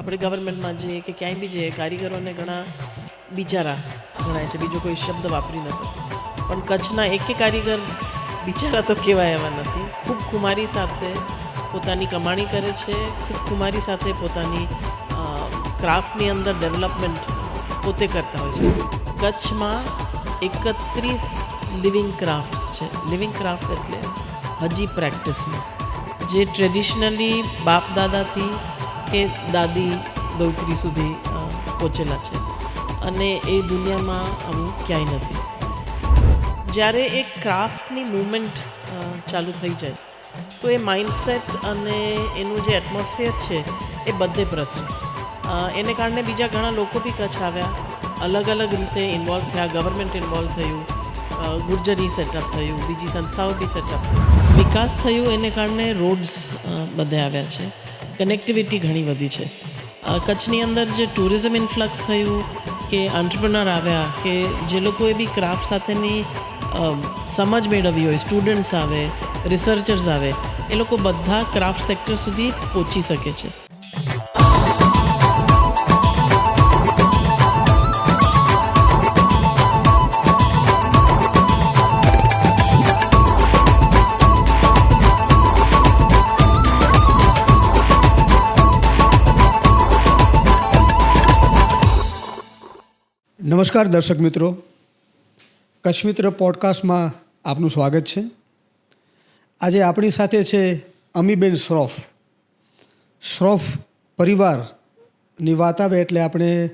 આપણે ગવર્મેન્ટમાં જઈએ કે ક્યાંય બી જઈએ, કારીગરોને ઘણા બિચારા ગણાય છે, બીજો કોઈ શબ્દ વાપરી ન શકે. પણ કચ્છના એકે કારીગર બિચારા તો કહેવાય એવા નથી. ખૂબ ખુમારી સાથે પોતાની કમાણી કરે છે, ખૂબ ખુમારી સાથે પોતાની ક્રાફ્ટની અંદર ડેવલપમેન્ટ પોતે કરતા હોય છે. કચ્છમાં એકત્રીસ લિવિંગ ક્રાફ્ટ્સ છે. લિવિંગ ક્રાફ્ટ્સ એટલે હજી પ્રેક્ટિસમાં જે ટ્રેડિશનલી બાપ દાદાથી કે દાદી દોકરી સુધી પહોંચેલા છે. અને એ દુનિયામાં આવું ક્યાંય નથી. જ્યારે એક ક્રાફ્ટની મુવમેન્ટ ચાલુ થઈ જાય, તો એ માઇન્ડસેટ અને એનું જે એટમોસ્ફિયર છે, એ બધે પ્રસંગ. એને કારણે બીજા ઘણા લોકો બી કચ્છ આવ્યા. અલગ અલગ રીતે ઇન્વોલ્વ થયા ગવર્મેન્ટ ઇન્વોલ્વ થયું ગુર્જરી સેટઅપ થયું, બીજી સંસ્થાઓ બી સેટઅપ વિકાસ થયું, એને કારણે રોડ્સ બધે આવ્યા છે. કનેક્ટિવિટી ઘણી વધી છે. કચ્છની અંદર જે ટુરિઝમ ઇન્ફ્લક્સ થયું કે આંટ્રપ્રનર આવ્યા કે જે લોકોએ બી ક્રાફ્ટ સાથેની સમજ મેળવી હોય સ્ટુડન્ટ્સ આવે રિસર્ચર્સ આવે, એ લોકો બધા ક્રાફ્ટ સેક્ટર સુધી પહોંચી શકે છે. નમસ્કાર દર્શક મિત્રો. કચ્છ મિત્ર પોડકાસ્ટમાં આપનું સ્વાગત છે. આજે આપણી સાથે છે અમીબેન શ્રોફ. શ્રોફ પરિવારની વાત આવે એટલે આપણે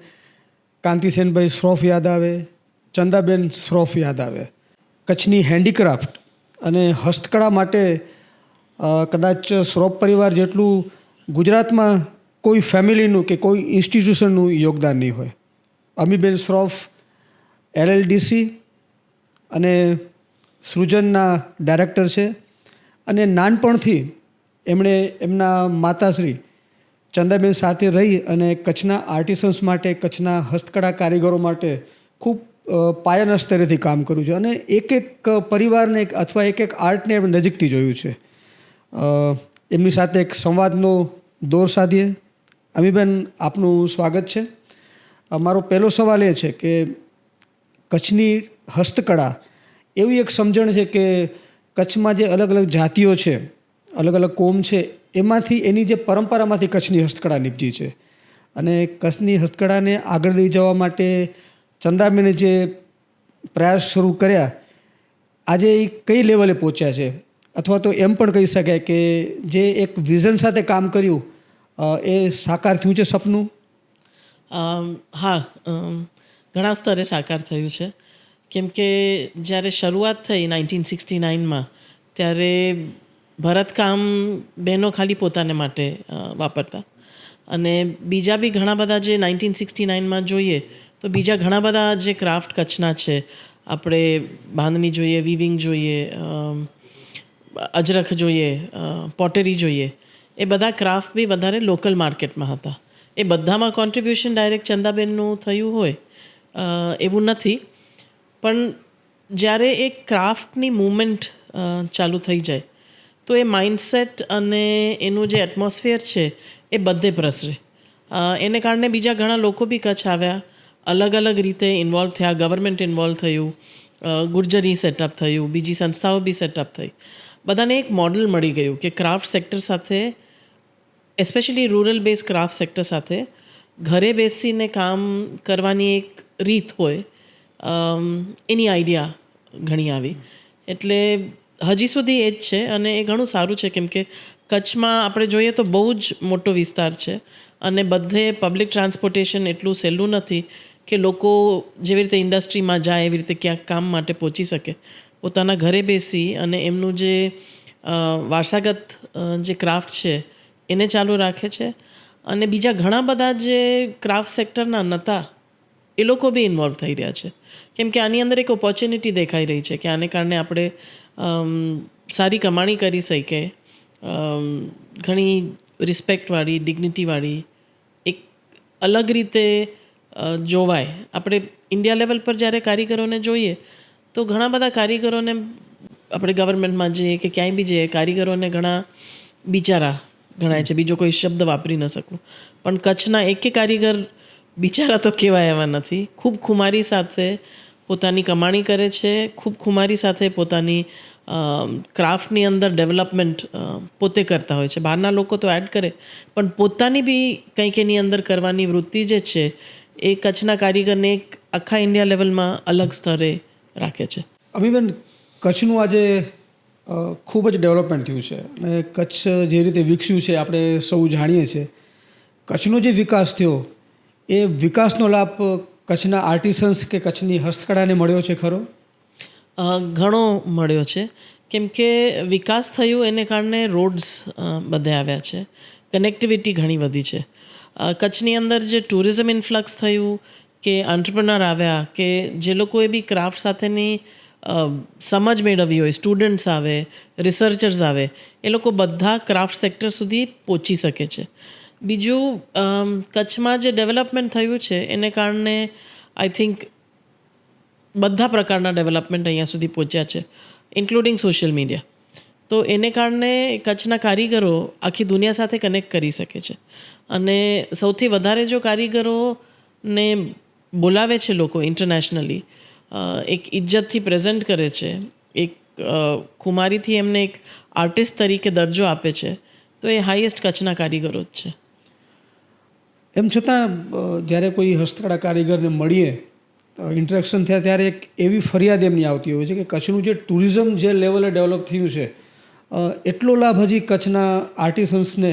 કાંતિસેનભાઈ શ્રોફ યાદ આવે, ચંદાબેન શ્રોફ યાદ આવે. કચ્છની હેન્ડીક્રાફ્ટ અને હસ્તકળા માટે કદાચ શ્રોફ પરિવાર જેટલું ગુજરાતમાં કોઈ ફેમિલીનું કે કોઈ ઇન્સ્ટિટ્યુશનનું યોગદાન નહીં હોય. અમીબેન શ્રોફ, એલએલડીસી અને સૃજનના ડાયરેક્ટર છે. અને નાનપણથી એમણે એમના માતાશ્રી ચંદાબેન સાથે રહી અને કચ્છના આર્ટિસન્સ માટે, કચ્છના હસ્તકળા કારીગરો માટે ખૂબ પાયાના સ્તરેથી કામ કર્યું છે. અને એક એક પરિવારને અથવા એક એક આર્ટને એમણે નજીકથી જોયું છે. એમની સાથે એક સંવાદનો દોર સાધીએ. અમીબેન આપનું સ્વાગત છે. મારો પહેલો સવાલ એ છે કે કચ્છની હસ્તકળા, એવી એક સમજણ છે કે કચ્છમાં જે અલગ અલગ જાતિઓ છે, અલગ અલગ કોમ છે, એમાંથી એની જે પરંપરામાંથી કચ્છની હસ્તકળા નીપજી છે. અને કચ્છની હસ્તકળાને આગળ લઈ જવા માટે ચંદાબેને જે પ્રયાસ શરૂ કર્યા, આજે એ કઈ લેવલે પહોંચ્યા છે? અથવા તો એમ પણ કહી શકાય કે જે એક વિઝન સાથે કામ કર્યું એ સાકાર થયું છે સપનું? હા ઘણા સ્તરે સાકાર થયું છે. કેમ કે જ્યારે શરૂઆત થઈ નાઇન્ટીન સિક્સટી નાઇનમાં, ત્યારે ભરતકામ બહેનો ખાલી પોતાને માટે વાપરતા. અને બીજા બી ઘણા બધા જે નાઇન્ટીન સિક્સટી નાઇનમાં જોઈએ, તો બીજા ઘણા બધા જે ક્રાફ્ટ કચ્છના છે, આપણે બાંધણી જોઈએ વિવિંગ જોઈએ અજરખ જોઈએ પોટરી જોઈએ, એ બધા ક્રાફ્ટ બી વધારે લોકલ માર્કેટમાં હતા. એ બધામાં કોન્ટ્રીબ્યુશન ડાયરેક્ટ ચંદાબેનનું થયું હોય એવું નથી. પણ જ્યારે એ ક્રાફ્ટની મુવમેન્ટ ચાલુ થઈ જાય, તો એ માઇન્ડસેટ અને એનું જે એટમોસ્ફિયર છે, એ બધે પ્રસરે. એને કારણે બીજા ઘણા લોકો બી કચ્છ આવ્યા, અલગ અલગ રીતે ઇન્વોલ્વ થયા ગવર્મેન્ટ ઇન્વોલ્વ થયું ગુર્જરી સેટઅપ થયું, બીજી સંસ્થાઓ બી સેટઅપ થઈ. બધાને એક મોડલ મળી ગયું કે ક્રાફ્ટ સેક્ટર સાથે especially rural base craft sector સાથે ઘરે બેસીને કામ કરવાની એક રીત હોય એની આઈડિયા ઘણી આવી એટલે હજી સુધી એ જ છે અને એ ઘણું સારું છે કેમ કે કચ્છમાં આપણે જોઈએ તો બહુ જ મોટો વિસ્તાર છે અને બધે પબ્લિક ટ્રાન્સપોર્ટેશન એટલું સહેલું નથી કે લોકો જેવી રીતે ઇન્ડસ્ટ્રીમાં જાય, એવી રીતે ક્યાંક કામ માટે પહોંચી શકે. પોતાના ઘરે બેસી અને એમનું જે વારસાગત જે ક્રાફ્ટ છે એને ચાલુ રાખે છે. અને બીજા ઘણા બધા જે ક્રાફ્ટ સેક્ટરના નહોતા એ લોકો બી ઇન્વોલ્વ થઈ રહ્યા છે. કેમ કે આની અંદર એક ઓપોર્ચ્યુનિટી દેખાઈ રહી છે કે આને કારણે આપણે સારી કમાણી કરી શકીએ. ઘણી રિસ્પેક્ટવાળી ડિગ્નિટીવાળી એક અલગ રીતે જોવાય. આપણે ઇન્ડિયા લેવલ પર જ્યારે કારીગરોને જોઈએ, તો ઘણા બધા કારીગરોને, આપણે ગવર્મેન્ટમાં જઈએ કે ક્યાંય બી જઈએ, કારીગરોને ઘણા બિચારા ગણાય છે. બીજો કોઈ શબ્દ વાપરી ન શકું. પણ કચ્છના એકે કારીગર બિચારા તો કહેવાય એવા નથી. ખૂબ ખુમારી સાથે પોતાની કમાણી કરે છે. ખૂબ ખુમારી સાથે પોતાની ક્રાફ્ટની અંદર ડેવલપમેન્ટ પોતે કરતા હોય છે. બહારના લોકો તો એડ કરે. પણ પોતાની બી કંઈક એની અંદર કરવાની વૃત્તિ જે છે, એ કચ્છના કારીગરને એક આખા ઇન્ડિયા લેવલમાં અલગ સ્તરે રાખે છે. અભિબેન, કચ્છનું આજે ખૂબ જ ડેવલપમેન્ટ થયું છે. અને કચ્છ જે રીતે વિકસ્યું છે, આપણે સૌ જાણીએ છીએ. કચ્છનો જે વિકાસ થયો, એ વિકાસનો લાભ કચ્છના આર્ટિસન્સ કે કચ્છની હસ્તકળાને મળ્યો છે ખરો? ઘણો મળ્યો છે. કેમ કે વિકાસ થયું એને કારણે રોડ્સ બધે આવ્યા છે. કનેક્ટિવિટી ઘણી વધી છે. કચ્છની અંદર જે ટુરિઝમ ઇન્ફ્લક્સ થયું, કે આંટ્રપ્રનર આવ્યા, કે જે લોકોએ બી ક્રાફ્ટ સાથેની સમજ મેળવવી હોય સ્ટુડન્ટ્સ આવે રિસર્ચર્સ આવે, એ લોકો બધા ક્રાફ્ટ સેક્ટર સુધી પહોંચી શકે છે. બીજું કચ્છમાં જે ડેવલપમેન્ટ થયું છે, એને કારણે આઈ થિંક બધા પ્રકારના ડેવલપમેન્ટ અહીંયા સુધી પહોંચ્યા છે ઇન્ક્લુડિંગ સોશિયલ મીડિયા તો એને કારણે કચ્છના કારીગરો આખી દુનિયા સાથે કનેક્ટ કરી શકે છે. અને સૌથી વધારે જો કારીગરોને બોલાવે છે લોકો ઇન્ટરનેશનલી એક ઇજ્જતથી પ્રેઝન્ટ કરે છે, એક ખુમારીથી એમને એક આર્ટિસ્ટ તરીકે દરજ્જો આપે છે, તો એ હાઈએસ્ટ કચ્છના કારીગરો જ છે. એમ છતાં જ્યારે કોઈ હસ્તકળા કારીગરને મળીએ ઇન્ટરેક્શન થયા ત્યારે એક એવી ફરિયાદ એમની આવતી હોય છે કે કચ્છનું જે ટુરિઝમ જે લેવલે ડેવલપ થયું છે એટલો લાભ હજી કચ્છના આર્ટિસન્સને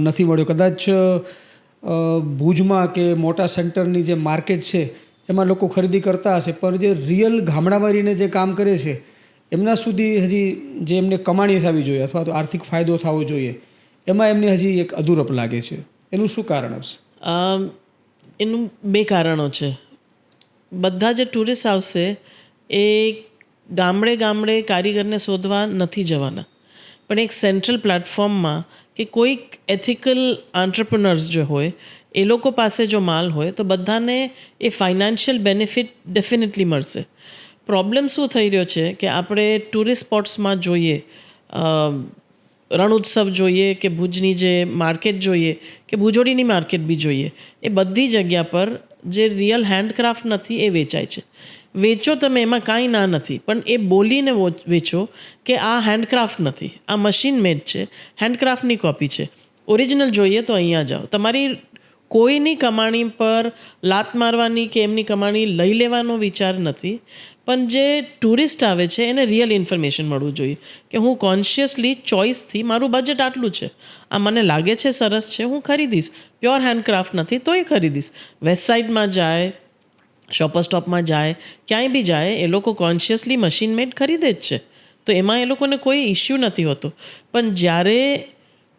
નથી મળ્યો. કદાચ ભુજમાં કે મોટા સેન્ટરની જે માર્કેટ છે એમાં લોકો ખરીદી કરતા હશે, પણ જે રિયલ ગામડામાં જે કામ કરે છે, એમના સુધી હજી જે એમને કમાણી થવી જોઈએ અથવા તો આર્થિક ફાયદો થવો જોઈએ, એમાં એમને હજી એક અધૂરપ લાગે છે. એનું શું કારણ હશે? એનું બે કારણો છે. બધા જે ટુરિસ્ટ આવશે, એ ગામડે ગામડે કારીગરને શોધવા નથી જવાના. પણ એક સેન્ટ્રલ પ્લેટફોર્મમાં કે કોઈક એથિકલ આંટ્રપ્રનર્સ જે હોય એ લોકો પાસે જો માલ હોય તો બધાને એ ફાઇનાન્શિયલ બેનિફિટ ડેફિનેટલી મળશે. પ્રોબ્લેમ શું થઈ રહ્યો છે કે આપણે ટુરિસ્ટ સ્પોટ્સમાં જોઈએ રણોત્સવ જોઈએ કે ભુજની જે માર્કેટ જોઈએ કે ભુજોડીની માર્કેટ બી જોઈએ, એ બધી જગ્યા પર જે રિયલ હેન્ડક્રાફ્ટ નથી એ વેચાય છે. વેચો તમે એમાં કાંઈ ના નથી, પણ એ બોલીને વેચો કે આ હેન્ડક્રાફ્ટ નથી, આ મશીન મેડ છે હેન્ડક્રાફ્ટની કોપી છે. ઓરિજિનલ જોઈએ તો અહીંયા જાઓ. તમારી કોઈની કમાણી પર લાત મારવાની કે એમની કમાણી લઈ લેવાનો વિચાર નથી. પણ જે ટુરિસ્ટ આવે છે, એને રિયલ ઇન્ફોર્મેશન મળવું જોઈએ કે હું કોન્શિયસલી ચોઇસથી મારું બજેટ આટલું છે. આ મને લાગે છે સરસ છે, હું ખરીદીશ. પ્યોર હેન્ડક્રાફ્ટ નથી તોય ખરીદીશ. વેબસાઇટમાં જાય શોપર સ્ટોપમાં જાય, ક્યાંય બી જાય, એ લોકો કોન્શિયસલી મશીન મેડ ખરીદે જ છે. તો એમાં એ લોકોને કોઈ ઇશ્યુ નથી હોતો. પણ જ્યારે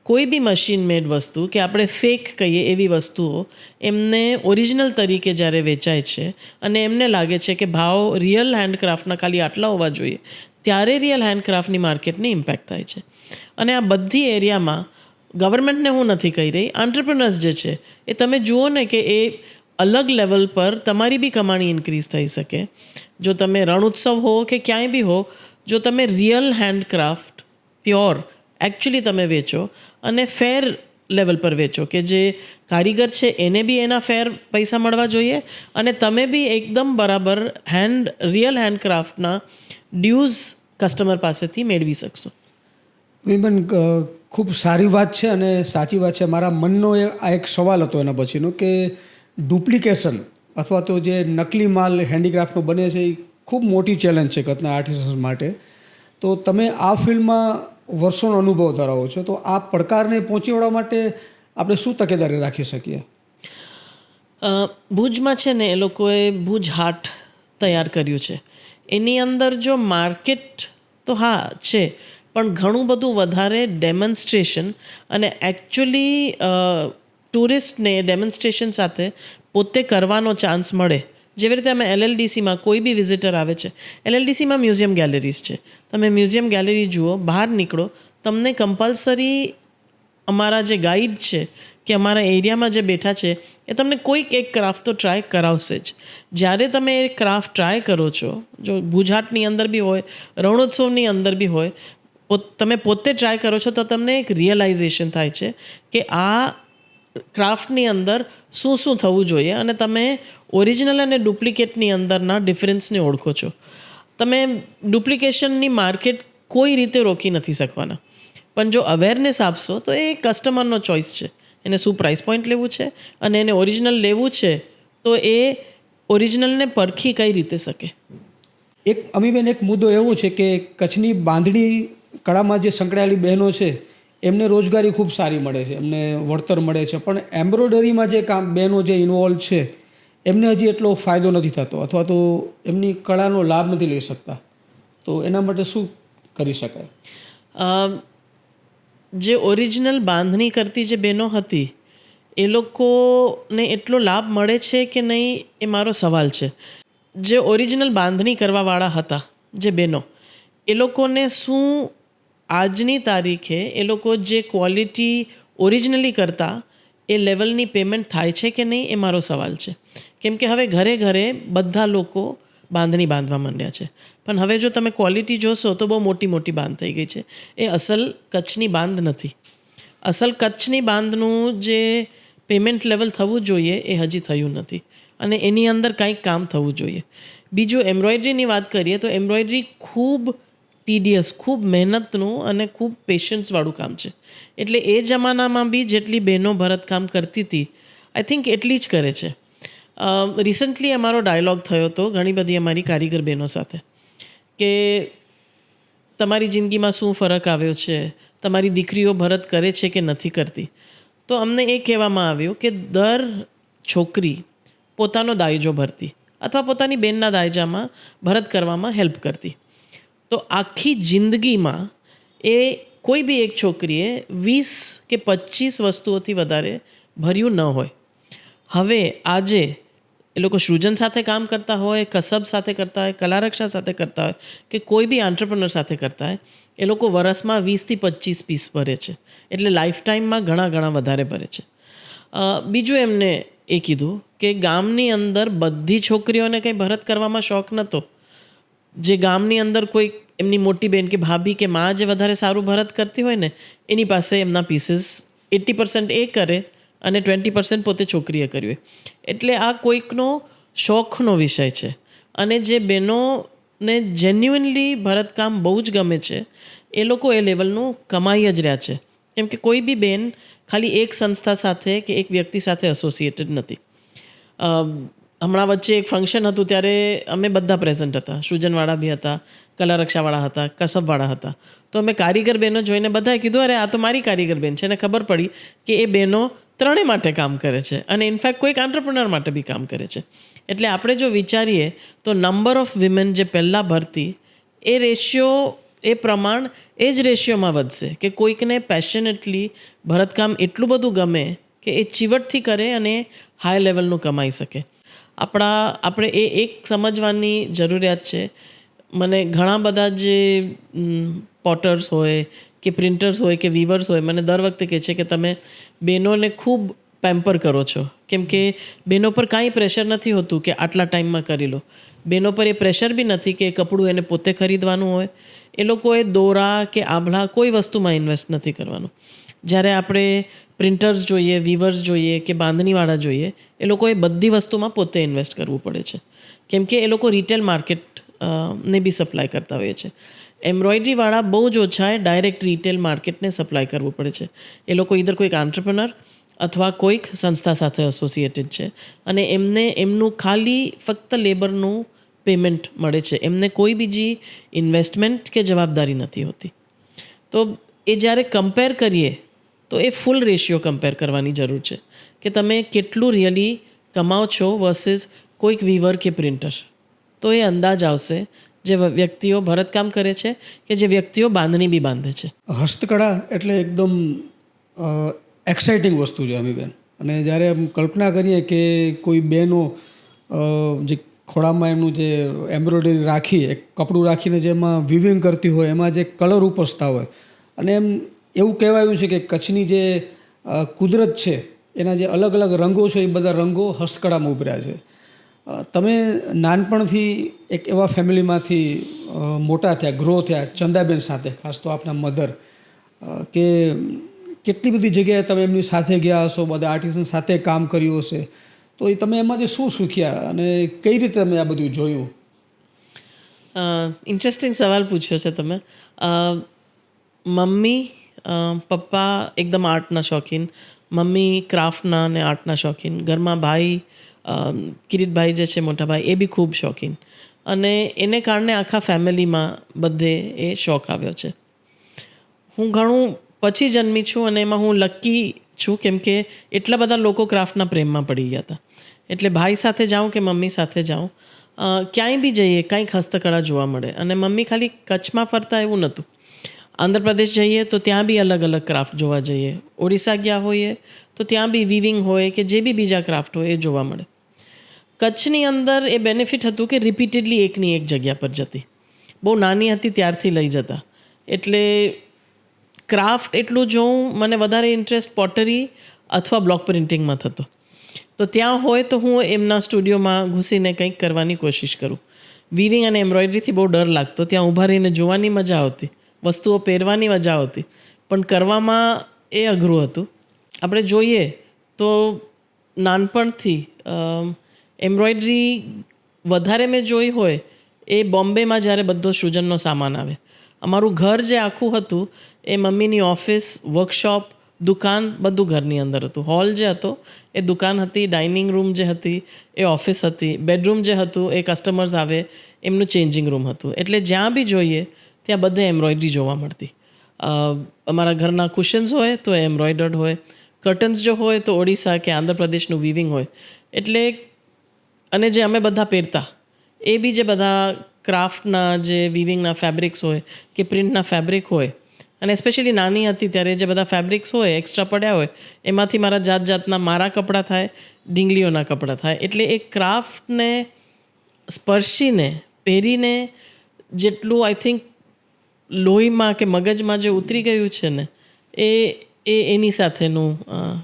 કોઈ બી મશીન મેડ વસ્તુ કે આપણે ફેક કહીએ એવી વસ્તુઓ, એમને ઓરિજિનલ તરીકે જ્યારે વેચાય છે અને એમને લાગે છે કે ભાવ રિયલ હેન્ડક્રાફ્ટના ખાલી આટલા હોવા જોઈએ, ત્યારે રિયલ હેન્ડક્રાફ્ટની માર્કેટને ઇમ્પેક્ટ થાય છે. અને આ બધી એરિયામાં ગવર્મેન્ટને હું નથી કહી રહી આંટ્રપ્રનર્સ જે છે, એ તમે જુઓ ને કે એ અલગ લેવલ પર તમારી બી કમાણી ઇન્ક્રીઝ થઈ શકે. જો તમે રણ ઉત્સવ હો કે ક્યાંય બી હો, જો તમે રિયલ હેન્ડક્રાફ્ટ પ્યોર એકચ્યુઅલી તમે વેચો અને ફેર લેવલ પર વેચો, કે જે કારીગર છે એને બી એના ફેર પૈસા મળવા જોઈએ અને તમે બી એકદમ બરાબર હેન્ડ રિયલ હેન્ડક્રાફ્ટના ડ્યુઝ કસ્ટમર પાસેથી મેળવી શકશો. બેન ખૂબ સારી વાત છે અને સાચી વાત છે. મારા મનનો એ, આ એક સવાલ હતો એના પછીનો કે ડુપ્લિકેશન અથવા તો જે નકલી માલ હેન્ડીક્રાફ્ટનો બને છે એ ખૂબ મોટી ચેલેન્જ છે કચ્છના આર્ટિસ્ટ માટે. તો તમે આ ફિલ્ડમાં વર્ષોનો અનુભવ ધરાવો છો, તો આ પડકારને પહોંચી વળવા માટે આપણે શું તકેદારી રાખી શકીએ? ભુજમાં છે ને એ લોકોએ ભુજ હાટ તૈયાર કર્યું છે. એની અંદર જો માર્કેટ તો હા, છે, પણ ઘણું બધું વધારે ડેમોન્સ્ટ્રેશન અને એકચ્યુઅલી ટુરિસ્ટને ડેમોન્સ્ટ્રેશન સાથે પોતે કરવાનો ચાન્સ મળે જેવી રીતે અમે એલએલડીસીમાં કોઈ બી વિઝિટર આવે છે, એલએલડીસીમાં મ્યુઝિયમ ગેલેરીઝ છે. તમે મ્યુઝિયમ ગેલેરી જુઓ, બહાર નીકળો, તમને કમ્પલસરી અમારા જે ગાઈડ છે કે અમારા એરિયામાં જે બેઠા છે, એ તમને કોઈક એક ક્રાફ્ટ તો ટ્રાય કરાવશે જ. જ્યારે તમે એ ક્રાફ્ટ ટ્રાય કરો છો, જો ભુજાટની અંદર બી હોય, રણોત્સવની અંદર બી હોય તમે પોતે ટ્રાય કરો છો તો તમને એક રિયલાઇઝેશન થાય છે કે આ ક્રાફ્ટની અંદર શું શું થવું જોઈએ અને તમે ઓરિજિનલ અને ડુપ્લિકેટની અંદરના ડિફરન્સને ઓળખો છો. તમે ડુપ્લિકેશનની માર્કેટ કોઈ રીતે રોકી નથી શકવાના. પણ જો અવેરનેસ આપશો તો એ કસ્ટમરનો ચોઇસ છે. એને શું પ્રાઇસ પોઈન્ટ લેવું છે અને એને ઓરિજિનલ લેવું છે તો એ ઓરિજિનલને પરખી કઈ રીતે શકે? એક અમીબેન, એક મુદ્દો એવો છે કે કચ્છની બાંધણી કળામાં જે સંકળાયેલી બહેનો છે એમને રોજગારી ખૂબ સારી મળે છે, એમને વળતર મળે છે. પણ એમ્બ્રોઇડરીમાં જે કામ બહેનો જે ઇન્વોલ્વ છે, એમને હજી એટલો ફાયદો નથી થતો, અથવા તો એમની કળાનો લાભ નથી લઈ શકતા. તો એના માટે શું કરી શકાય? જે ઓરિજિનલ બાંધણી કરતી જે બહેનો હતી, એ લોકોને એટલો લાભ મળે છે કે નહીં એ મારો સવાલ છે. જે ઓરિજિનલ બાંધણી કરવાવાળા હતા, જે બહેનો, એ લોકોને શું આજની તારીખે એ લોકો જે ક્વોલિટી ઓરિજિનલી કરતા, એ લેવલની પેમેન્ટ થાય છે કે નહીં એ મારો સવાલ છે. કેમ કે હવે ઘરે ઘરે બધા લોકો બાંધણી બાંધવા માંડ્યા છે. પણ હવે જો તમે ક્વોલિટી જોશો તો બહુ મોટી મોટી બાંધ થઈ ગઈ છે. એ અસલ કચ્છની બાંધ નથી. અસલ કચ્છની બાંધનું જે પેમેન્ટ લેવલ થવું જોઈએ એ હજી થયું નથી. અને એની અંદર કંઈક કામ થવું જોઈએ. બીજું એમ્બ્રોઇડરીની વાત કરીએ તો એમ્બ્રોઇડરી ખૂબ ટીડિયસ ખૂબ મહેનતનું અને ખૂબ પેશન્સવાળું કામ છે. એટલે એ જમાનામાં બી જેટલી બહેનો ભરતકામ કરતી હતી આઈ થિંક એટલી જ કરે છે. રિસન્ટલી અમારો ડાયલોગ થયો હતો, ઘણી બધી અમારી કારીગર બહેનો સાથે, કે તમારી જિંદગીમાં શું ફરક આવ્યો છે, તમારી દીકરીઓ ભરત કરે છે કે નથી કરતી? તો અમને એ કહેવામાં આવ્યું કે દર છોકરી પોતાનો દાયજો ભરતી, અથવા પોતાની બેનના દાયજામાં ભરત કરવામાં હેલ્પ કરતી. તો આખી જિંદગીમાં એ કોઈ બી એક છોકરીએ વીસ કે પચીસ વસ્તુઓથી વધારે ભર્યું ન હોય. હવે આજે એ લોકો સૃજન સાથે કામ કરતા હોય, કસબ સાથે કરતા હોય, કલારક્ષા સાથે કરતા હોય કે કોઈ બી આંટરપ્રનર સાથે કરતા હોય, એ લોકો વરસમાં વીસથી પચીસ પીસ ભરે છે. એટલે લાઈફ ટાઈમમાં ઘણા ઘણા વધારે ભરે છે. બીજું એમને એ કીધું કે ગામની અંદર બધી છોકરીઓને કંઈ ભરત કરવામાં શોખ નહોતો. જે ગામની અંદર કોઈ એમની મોટી બહેન કે ભાભી કે માં જે વધારે સારું ભરત કરતી હોય ને, એની પાસે એમના પીસીસ એટી પર્સન્ટ એ કરે અને ટ્વેન્ટી પર્સન્ટ પોતે છોકરીએ કર્યું એટલે આ કોઈકનો શોખનો વિષય છે. અને જે બહેનોને જેન્યુઅનલી ભરતકામ બહુ જ ગમે છે, એ લોકો એ લેવલનું કમાઈ જ રહ્યા છે. કેમ કે કોઈ બી બેન ખાલી એક સંસ્થા સાથે કે એક વ્યક્તિ સાથે એસોસિએટેડ નથી. હમણાં વચ્ચે એક ફંક્શન હતું ત્યારે અમે બધા પ્રેઝન્ટ હતા. સૂજનવાળા બી હતા, કલારક્ષાવાળા હતા, કસબવાળા હતા. તો અમે કારીગર બહેનો જોઈને બધાએ કીધું, અરે, આ તો મારી કારીગર બેન છે. અને ખબર પડી કે એ બહેનો ત્રણેય માટે કામ કરે છે અને ઇનફેક્ટ કોઈક આંટ્રપ્રનર માટે બી કામ કરે છે. એટલે આપણે જો વિચારીએ, તો નંબર ઓફ વિમેન જે પહેલાં ભરતી, એ રેશિયો એ પ્રમાણ એ જ રેશિયોમાં વધશે કે કોઈકને પેશનેટલી ભરતકામ એટલું બધું ગમે કે એ ચીવટથી કરે અને હાઈ લેવલનું કમાઈ શકે. આપણા, આપણે એ એક સમજવાની જરૂરિયાત છે. મને ઘણા બધા જે પોટર્સ હોય કે પ્રિન્ટર્સ હોય કે વીવર્સ હોય, મને દર વખતે કહે છે કે તમે બહેનોને ખૂબ પેમ્પર કરો છો. કેમ કે બહેનો પર કાંઈ પ્રેશર નથી હોતું કે આટલા ટાઈમમાં કરી લો. બહેનો પર એ પ્રેશર બી નથી કે કપડું એને પોતે ખરીદવાનું હોય. એ લોકોએ દોરા કે આભલા કોઈ વસ્તુમાં ઇન્વેસ્ટ નથી કરવાનું. જ્યારે આપણે પ્રિન્ટર્સ જોઈએ વીવર્સ જોઈએ કે બાંધણીવાળા જોઈએ, એ લોકોએ બધી વસ્તુમાં પોતે ઇન્વેસ્ટ કરવું પડે છે. કેમ કે એ લોકો રિટેલ માર્કેટ ને બી સપ્લાય કરતા હોય છે. એમ્બ્રોઇડરીવાળા બહુ જ ઓછા એ ડાયરેક્ટ રિટેલ માર્કેટને સપ્લાય કરવું પડે છે. એ લોકો ઇધર કોઈક આંટ્રપ્રનર અથવા કોઈક સંસ્થા સાથે એસોસિએટેડ છે અને એમને, એમનું ખાલી ફક્ત લેબરનું પેમેન્ટ મળે છે. એમને કોઈ બીજી ઇન્વેસ્ટમેન્ટ કે જવાબદારી નથી હોતી. તો એ જ્યારે કમ્પેર કરીએ તો એ ફૂલ રેશિયો કમ્પેર કરવાની જરૂર છે કે તમે કેટલું રિયલી કમાઓ છો વર્સિસ કોઈક વીવર કે પ્રિન્ટર તો એ અંદાજ આવશે જે વ્યક્તિઓ ભરતકામ કરે છે કે જે વ્યક્તિઓ બાંધણી બી બાંધે છે. હસ્તકળા એટલે એકદમ એક્સાઇટિંગ વસ્તુ છે અમીબેન. અને જ્યારે કલ્પના કરીએ કે કોઈ બહેનો જે ખોળામાં એમનું જે એમ્બ્રોઇડરી રાખી, એક કપડું રાખીને જેમાં વિવિંગ કરતી હોય, એમાં જે કલર ઉપસતા હોય, અને એમ એવું કહેવાયું છે કે કચ્છની જે કુદરત છે, એના જે અલગ અલગ રંગો છે, એ બધા રંગો હસ્તકળામાં ઉભર્યા છે. તમે નાનપણથી એક એવા ફેમિલીમાંથી મોટા થયા, ગ્રો થયા, ચંદાબેન સાથે, ખાસ તો આપણા મધર કે કેટલી બધી જગ્યાએ તમે એમની સાથે ગયા હશો, બધા આર્ટિસ્ટ સાથે કામ કર્યું હશે, તો એ તમે એમાંથી શું શીખ્યા અને કઈ રીતે તમે આ બધું જોયું? ઇન્ટરેસ્ટિંગ સવાલ પૂછ્યો છે તમે. મમ્મી પપ્પા એકદમ આર્ટના શોખીન, મમ્મી ક્રાફ્ટના અને આર્ટના શોખીન, ઘરમાં ભાઈ કિરીટભાઈ જે છે મોટા ભાઈ, એ બી ખૂબ શોખીન. અને એને કારણે આખા ફેમિલીમાં બધે એ શોખ આવ્યો છે. હું ઘણું પછી જન્મી છું અને એમાં હું લકી છું કેમ કે એટલા બધા લોકો ક્રાફ્ટના પ્રેમમાં પડી ગયા હતા. એટલે ભાઈ સાથે જાઉં કે મમ્મી સાથે જાઉં? ક્યાંય બી જઈએ, કંઈક હસ્તકળા જોવા મળે. અને મમ્મી ખાલી કચ્છમાં ફરતા એવું નહોતું. આંધ્રપ્રદેશ જઈએ તો ત્યાં બી અલગ અલગ ક્રાફ્ટ જોવા જઈએ. ઓડિશા ગયા હોઈએ તો ત્યાં બી વિવિંગ હોય કે જે બી બીજા ક્રાફ્ટ હોય એ જોવા મળે. કચ્છની અંદર એ બેનિફિટ હતું કે રિપીટેડલી એકની એક જગ્યા પર જતી. બહુ નાની હતી ત્યારથી લઈ જતા. એટલે ક્રાફ્ટ એટલું જોઉં મને વધારે ઇન્ટરેસ્ટ પોટરી અથવા બ્લોક પ્રિન્ટિંગમાં થતો. તો ત્યાં હોય તો હું એમના સ્ટુડિયોમાં ઘૂસીને કંઈક કરવાની કોશિશ કરું. વિવિંગ અને એમ્બ્રોઇડરીથી બહુ ડર લાગતો. ત્યાં ઊભા રહીને જોવાની મજા આવતી. વસ્તુઓ પહેરવાની મજા આવતી. પણ કરવામાં એ અઘરું હતું. આપણે જોઈએ તો નાનપણથી એમ્બ્રોઇડરી વધારે મેં જોઈ હોય એ બોમ્બેમાં જ્યારે બધો સૃજનનો સામાન આવે. અમારું ઘર જે આખું હતું એ મમ્મીની ઓફિસ, વર્કશોપ, દુકાન બધું ઘરની અંદર હતું. હોલ જે હતો એ દુકાન હતી, ડાઇનિંગ રૂમ જે હતી એ ઓફિસ હતી, બેડરૂમ જે હતું એ કસ્ટમર્સ આવે, એમનું ચેન્જિંગ રૂમ હતું. એટલે જ્યાં બી જોઈએ ત્યાં બધે એમ્બ્રોઇડરી જોવા મળતી. અમારા ઘરના કુશન્સ હોય તો એમ્બ્રોઇડર્ડ હોય. કર્ટન્સ જો હોય તો ઓડિશા કે આંધ્રપ્રદેશનું વિવિંગ હોય. એટલે અને જે અમે બધા પહેરતા, એ બી જે બધા ક્રાફ્ટના જે વિવિંગના ફેબ્રિક્સ હોય કે પ્રિન્ટના ફેબ્રિક હોય, અને સ્પેશિયલી નાની હતી ત્યારે જે બધા ફેબ્રિક્સ હોય એક્સ્ટ્રા પડ્યા હોય, એમાંથી મારા જાત જાતના મારા કપડાં થાય ડીંગલીઓના કપડાં થાય. એટલે એ ક્રાફ્ટને સ્પર્શીને, પહેરીને જેટલું આઈ થિંક લોહીમાં કે મગજમાં જે ઉતરી ગયું છે ને એ એ એની સાથેનું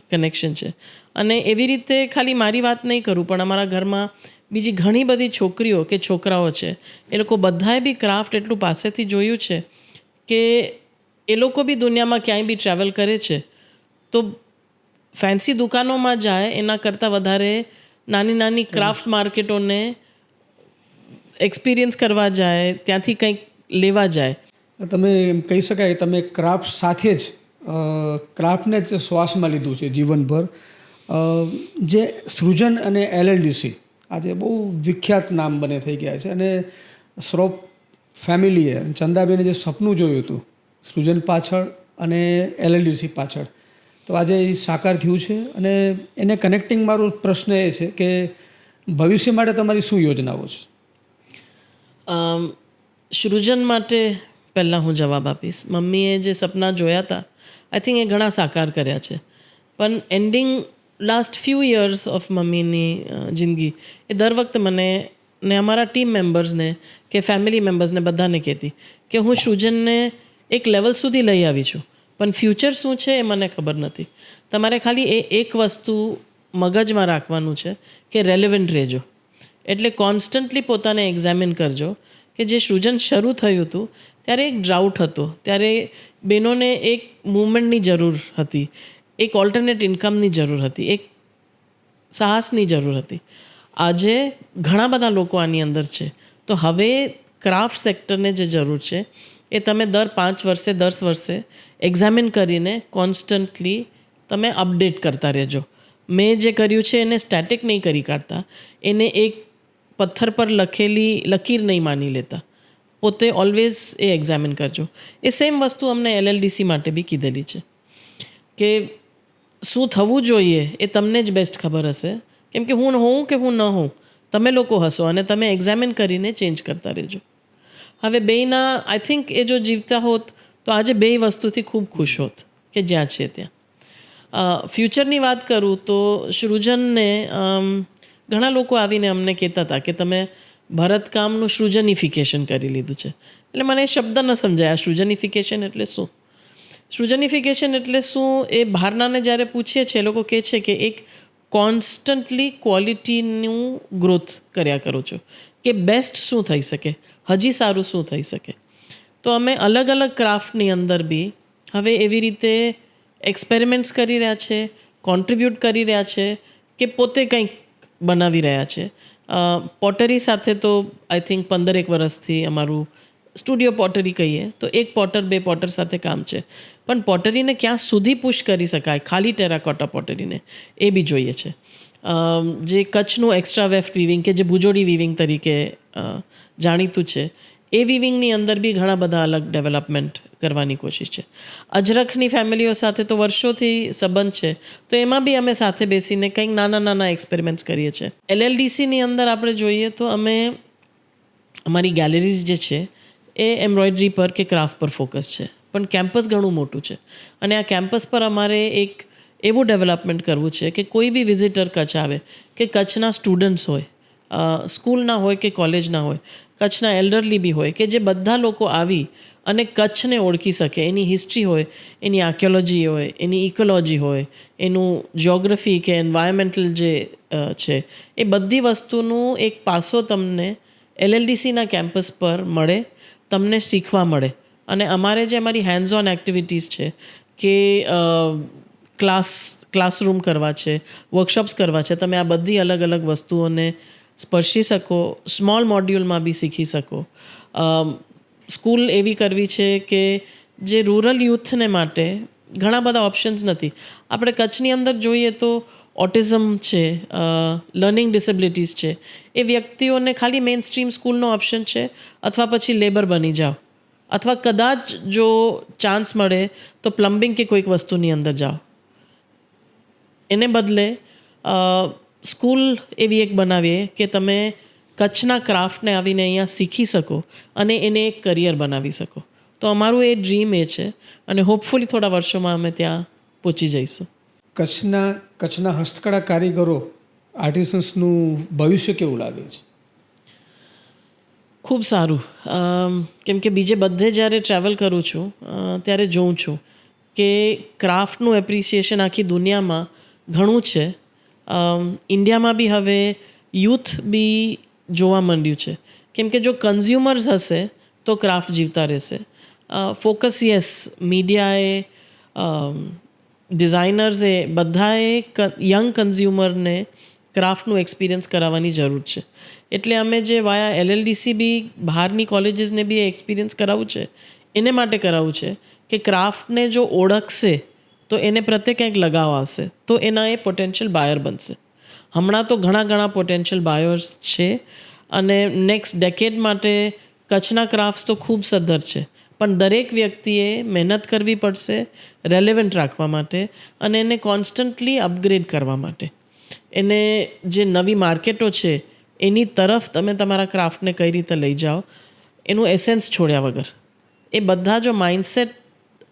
કનેક્શન છે. અને એવી રીતે ખાલી મારી વાત નહીં કરું પણ અમારા ઘરમાં બીજી ઘણી બધી છોકરીઓ કે છોકરાઓ છે એ લોકો બધાએ બી ક્રાફ્ટ એટલું પાસેથી જોયું છે કે એ લોકો બી દુનિયામાં ક્યાંય બી ટ્રાવેલ કરે છે તો ફેન્સી દુકાનોમાં જાય એના કરતાં વધારે નાની નાની ક્રાફ્ટ માર્કેટોને એક્સપિરિયન્સ કરવા જાય ત્યાંથી કંઈક લેવા જાય. તમે એમ કહી શકાય તમે ક્રાફ્ટ સાથે જ ક્રાફ્ટને જ શ્વાસમાં લીધું છે જીવનભર. જે સૃજન અને એલએલડીસી આજે બહુ વિખ્યાત નામ બને થઈ ગયા છે. અને શ્રોપ ફેમિલીએ, ચંદાબેને જે સપનું જોયું હતું, સૃજન પાછળ અને એલએલડીસી પાછળ, તો આજે એ સાકાર થયું છે. અને એને કનેક્ટિંગ મારો પ્રશ્ન એ છે કે ભવિષ્ય માટે તમારી શું યોજનાઓ છે? સૃજન માટે પહેલાં હું જવાબ આપીશ. મમ્મીએ જે સપના જોયા હતા આઈ થિંક એ ઘણા સાકાર કર્યા છે. પણ ending last few years of મમ્મીની જિંદગી એ દર વખતે મને, ને અમારા ટીમ મેમ્બર્સને કે ફેમિલી મેમ્બર્સને બધાને કહેતી કે હું સૃજનને એક લેવલ સુધી લઈ આવી છું. પણ ફ્યુચર શું છે એ મને ખબર નથી. તમારે ખાલી એ એક વસ્તુ મગજમાં રાખવાનું છે કે રેલેવન્ટ રહેજો. એટલે કોન્સ્ટન્ટલી પોતાને એક્ઝામિન કરજો કે જે સૃજન શરૂ થયું હતું, ત્યારે એક ડ્રાઉટ હતો. ત્યારે બહેનોને એક મૂવમેન્ટની જરૂર હતી. એક ઓલ્ટરનેટ ઇન્કમની જરૂર હતી. એક સાહસની જરૂર હતી. આજે ઘણા બધા લોકો આની અંદર છે. તો હવે ક્રાફ્ટ સેક્ટરને જે જરૂર છે, એ તમે દર પાંચ વર્ષે, દસ વર્ષે એક્ઝામિન કરીને કોન્સ્ટન્ટલી તમે અપડેટ કરતા રહેજો. મેં જે કર્યું છે, એને સ્ટેટિક નહીં કરી કાઢતા. એને એક પથ્થર પર લખેલી લકીર નહીં માની લેતા. પોતે ઓલવેઝ એ એક્ઝામિન કરજો. એ સેમ વસ્તુ અમને એલએલડીસી માટે બી કીધેલી છે. કે શું થવું જોઈએ એ તમને જ બેસ્ટ ખબર હશે. કેમ કે હું હોઉં કે હું ન હોઉં, તમે લોકો હશો અને તમે એક્ઝામિન કરીને ચેન્જ કરતા રહેજો. હવે બેયના આઈ થિંક એ જો જીવતા હોત, તો આજે બે વસ્તુથી ખૂબ ખુશ હોત કે જ્યાં છે ત્યાં. ફ્યુચરની વાત કરું તો સૃજનને ઘણા લોકો આવીને અમને કહેતા હતા કે તમે ભરતકામનું સૃજનિફિકેશન કરી લીધું છે. એટલે મને એ શબ્દ ન સમજાય, આ સૃજનિફિકેશન એટલે શું? સૃજનિફિકેશન એટલે શું? એ બહારનાને જ્યારે પૂછીએ છીએ એ લોકો કહે છે કે એક કોન્સ્ટન્ટલી ક્વોલિટીનું ગ્રોથ કર્યા કરું છું, કે બેસ્ટ શું થઈ શકે? હજી સારું શું થઈ શકે? તો અમે અલગ અલગ ક્રાફ્ટની અંદર બી હવે એવી રીતે એક્સપેરિમેન્ટ્સ કરી રહ્યા છે, કોન્ટ્રીબ્યુટ કરી રહ્યા છે, કે પોતે કંઈક બનાવી રહ્યા છે. પોટરી સાથે તો આઈ થિંક પંદરેક વર્ષથી અમારું સ્ટુડિયો પોટરી કહીએ, તો એક પોટર બે પોટર સાથે કામ છે. પણ પોટરીને ક્યાં સુધી પુશ કરી શકાય? ખાલી ટેરાકોટા પોટરીને. એ બી જોઈએ છે. જે કચ્છનું એક્સ્ટ્રા વેફ્ટ વિવિંગ કે જે ભુજોડી વિવિંગ તરીકે જાણીતું છે. એ વિવિંગની અંદર બી ઘણા બધા અલગ ડેવલપમેન્ટ કરવાની કોશિશ છે. અજરખની ફેમિલીઓ સાથે તો વર્ષોથી સંબંધ છે. તો એમાં બી અમે સાથે બેસીને કંઈક નાના નાના એક્સપેરિમેન્ટ્સ કરીએ છીએ. એલએલડીસીની અંદર આપણે જોઈએ તો અમે અમારી ગેલેરીઝ જે છે એ એમ્બ્રોઇડરી પર કે ક્રાફ્ટ પર ફોકસ છે. પણ કેમ્પસ ઘણું મોટું છે. અને આ કેમ્પસ પર અમારે એક એવું ડેવલપમેન્ટ કરવું છે કે કોઈ બી વિઝિટર કચ્છ આવે, કે કચ્છના સ્ટુડન્ટ્સ હોય સ્કૂલના હોય કે કોલેજના હોય, કચ્છના એલ્ડરલી બી હોય, કે જે બધા લોકો આવી અને કચ્છને ઓળખી શકે. એની હિસ્ટ્રી હોય, એની આર્કિયોલોજી હોય, એની ઇકોલોજી હોય, એનું જ્યોગ્રફી કે એન્વાયરમેન્ટલ જે છે, એ બધી વસ્તુનું એક પાસો તમને એલએલડીસીના કેમ્પસ પર મળે, તમને શીખવા મળે. અને અમારે જે અમારી હેન્ડ્સ ઓન એક્ટિવિટીઝ છે, કે ક્લાસ ક્લાસરૂમ કરવા છે વર્કશોપ્સ કરવા છે, તમે આ બધી અલગ અલગ વસ્તુઓને સ્પર્શી શકો સ્મોલ મોડ્યુલમાં બી શીખી શકો. સ્કૂલ એવી કરવી છે કે જે રૂરલ યુથને માટે ઘણા બધા ઓપ્શન્સ નથી. આપણે કચ્છની અંદર જોઈએ તો ઓટિઝમ છે લર્નિંગ ડિસેબિલિટીઝ છે. એ વ્યક્તિઓને ખાલી મેઇન સ્ટ્રીમ સ્કૂલનો ઓપ્શન છે અથવા પછી લેબર બની જાઓ. અથવા કદાચ જો ચાન્સ મળે તો પ્લમ્બિંગ કે કોઈક વસ્તુની અંદર જાઓ. એને બદલે સ્કૂલ એવી એક બનાવીએ કે તમે કચ્છના ક્રાફ્ટને આવીને અહીંયા શીખી શકો અને એને એક કરિયર બનાવી શકો. તો અમારું એ ડ્રીમ એ છે અને હોપફુલી થોડા વર્ષોમાં અમે ત્યાં પહોંચી જઈશું. કચ્છના કચ્છના હસ્તકળા કારીગરો આર્ટિસન્સનું ભવિષ્ય કેવું લાગે છે? ખૂબ સારું. કેમ કે બીજે બધે જ્યારે ટ્રાવેલ કરું છું ત્યારે જોઉં છું કે ક્રાફ્ટનું એપ્રિસિએશન આખી દુનિયામાં ઘણું છે. ઇન્ડિયામાં બી હવે યુથ બી જોવા માંડ્યું છે. કેમ કે જો કન્ઝ્યુમર્સ હશે, તો ક્રાફ્ટ જીવતા રહેશે. ફોકસ યસ મીડિયાએ ડિઝાઇનર્સે બધાએ યંગ કન્ઝ્યુમરને ક્રાફ્ટનું એક્સપિરિયન્સ કરાવવાની જરૂર છે. એટલે અમે જે વાયા એલએલડીસી બી, બહારની કોલેજીસને બી એક્સપિરિયન્સ કરાવવું છે, એને માટે કરાવવું છે કે ક્રાફ્ટને જો ઓળખશે, તો એને પ્રત્યે કંઈક લગાવ આવશે, તો એના એ પોટેન્શિયલ બાયર બનશે. હમણાં તો ઘણા ઘણા પોટેન્શિયલ બાયર્સ છે અને નેક્સ્ટ ડેકેડ માટે કચ્છના ક્રાફ્ટ્સ તો ખૂબ સદ્ધર છે. પણ દરેક વ્યક્તિએ મહેનત કરવી પડશે રેલેવન્ટ રાખવા માટે અને એને કોન્સ્ટન્ટલી અપગ્રેડ કરવા માટે. એને જે નવી માર્કેટો છે, એની તરફ તમે તમારા ક્રાફ્ટને કઈ રીતે લઈ જાઓ, એનું એસેન્સ છોડ્યા વગર. એ બધા જો માઇન્ડસેટ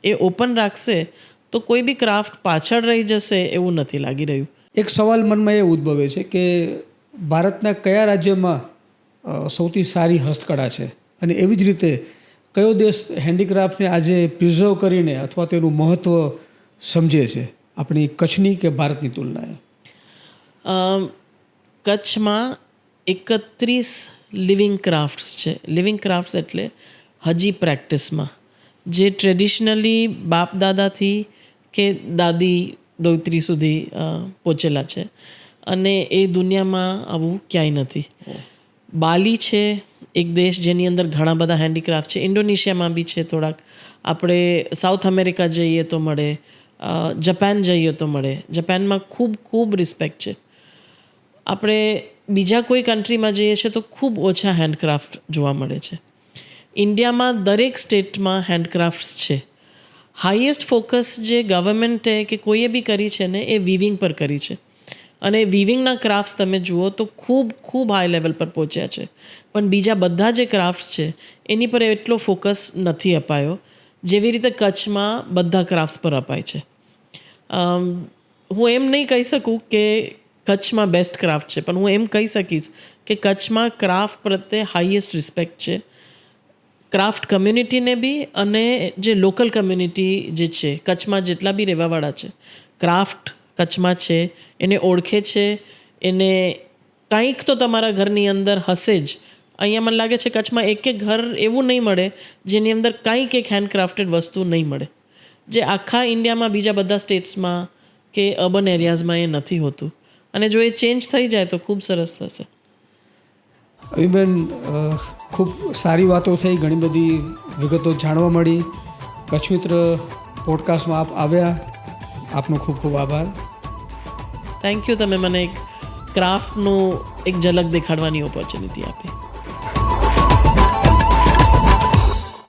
એ ઓપન રાખશે, તો કોઈ બી ક્રાફ્ટ પાછળ રહી જશે એવું નથી લાગી રહ્યું. એક સવાલ મનમાં એ ઉદ્ભવે છે કે ભારતના કયા રાજ્યમાં સૌથી સારી હસ્તકળા છે? અને એવી જ રીતે કયો દેશ હેન્ડીક્રાફ્ટને આજે પ્રિઝર્વ કરીને અથવા તેનું મહત્ત્વ સમજે છે? આપણી કચ્છની કે ભારતની તુલનાએ? કચ્છમાં એકત્રીસ લિવિંગ ક્રાફ્ટ્સ છે. લિવિંગ ક્રાફ્ટ્સ એટલે હજી પ્રેક્ટિસમાં. જે ટ્રેડિશનલી બાપ દાદાથી કે દાદી દોત્રી સુધી પહોંચેલા છે. અને એ દુનિયામાં આવું ક્યાંય નથી. બાલી છે એક દેશ જેની અંદર ઘણા બધા હેન્ડીક્રાફ્ટ છે. ઇન્ડોનેશિયામાં બી છે થોડાક. આપણે સાઉથ અમેરિકા જઈએ તો મળે જપાન જઈએ તો મળે. જપાનમાં ખૂબ ખૂબ રિસ્પેક્ટ છે. આપણે બીજા કોઈ કન્ટ્રીમાં જઈએ છીએ તો ખૂબ ઓછા હેન્ડક્રાફ્ટ જોવા મળે છે. ઇન્ડિયામાં દરેક સ્ટેટમાં હેન્ડક્રાફ્ટ્સ છે. હાઈએસ્ટ ફોકસ જે ગવર્મેન્ટે કે કોઈએ બી કરી છે ને, એ વિવિંગ પર કરી છે. અને વિવિંગના ક્રાફ્ટ્સ તમે જુઓ તો ખૂબ ખૂબ હાઈ લેવલ પર પહોંચ્યા છે. પણ બીજા બધા જે ક્રાફ્ટ્સ છે, એની પર એટલો ફોકસ નથી અપાયો. જેવી રીતે કચ્છમાં બધા ક્રાફ્ટ્સ પર અપાય છે. હું એમ નહીં કહી શકું કે કચ્છમાં બેસ્ટ ક્રાફ્ટ છે, પણ હું એમ કહી શકીશ કે કચ્છમાં ક્રાફ્ટ પ્રત્યે હાઈએસ્ટ રિસ્પેક્ટ છે. ક્રાફ્ટ કમ્યુનિટીને બી અને જે લોકલ કમ્યુનિટી જે છે, કચ્છમાં જેટલા બી રહેવાવાળા છે, ક્રાફ્ટ કચ્છમાં છે, એને ઓળખે છે, એને કંઈક તો તમારા ઘરની અંદર હશે જ. અહીંયા મને લાગે છે કચ્છમાં એક એક ઘર એવું નહીં મળે જેની અંદર કંઈક એક હેન્ડક્રાફ્ટેડ વસ્તુ નહીં મળે. જે આખા ઇન્ડિયામાં બીજા બધા સ્ટેટ્સમાં કે અર્બન એરિયાઝમાં એ નથી હોતું. અને જો એ ચેન્જ થઈ જાય તો ખૂબ સરસ થશે. અમીબેન અ, ખૂબ સારી વાતો થઈ ઘણી બધી વિગતો જાણવા મળી. કચ્છ મિત્ર પોડકાસ્ટમાં આપ આવ્યા. આપનો ખૂબ ખૂબ આભાર. થેન્ક યુ તમે મને એક ક્રાફ્ટનું એક ઝલક દેખાડવાની ઓપોર્ચ્યુનિટી આપી.